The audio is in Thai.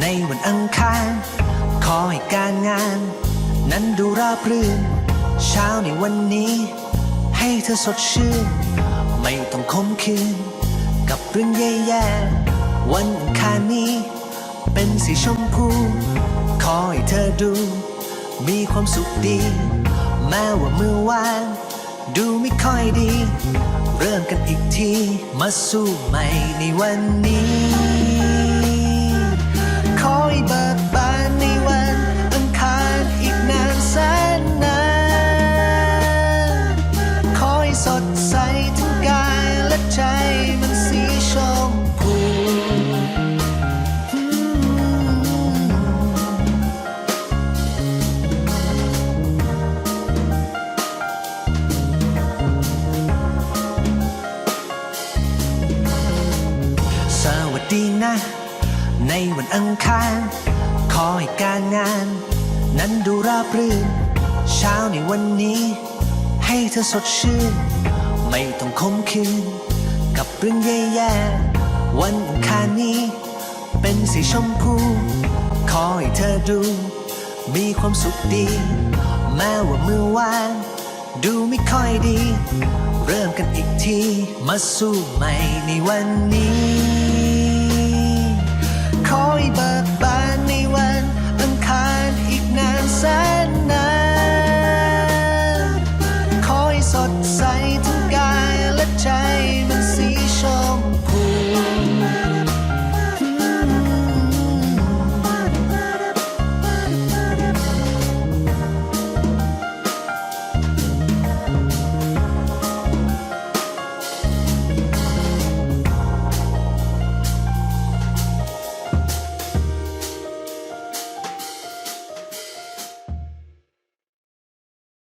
ในวันอังคาร ขอให้การงาน นั้นดูราบรื่น เช้าในวันนี้ ให้เธอสดชื่น ไม่ต้องคมคืน กับเรื่องแย่ๆ วันอังคารนี้ เป็นสีชมพู ขอให้เธอดู มีความสุขดี แม้ว่าเมื่อวานดูไม่ค่อยดี เริ่มกันอีกที มาสู้ใหม่ในวันนี้ มันสีชมพูสวัสดีนะ ในวันอังคาร ขอให้การงาน นั้นดูราบรื่น เช้าในวันนี้ ให้เธอสดชื่น ไม่ต้องคมคืน กับเรื่องแย่ๆ วันอังคารนี้ เป็นสีชมพู ขอให้เธอดู มีความสุขดี แม้ว่ามือวาน ดูไม่ค่อยดี เริ่มกันอีกที มาสู้ใหม่ในวันนี้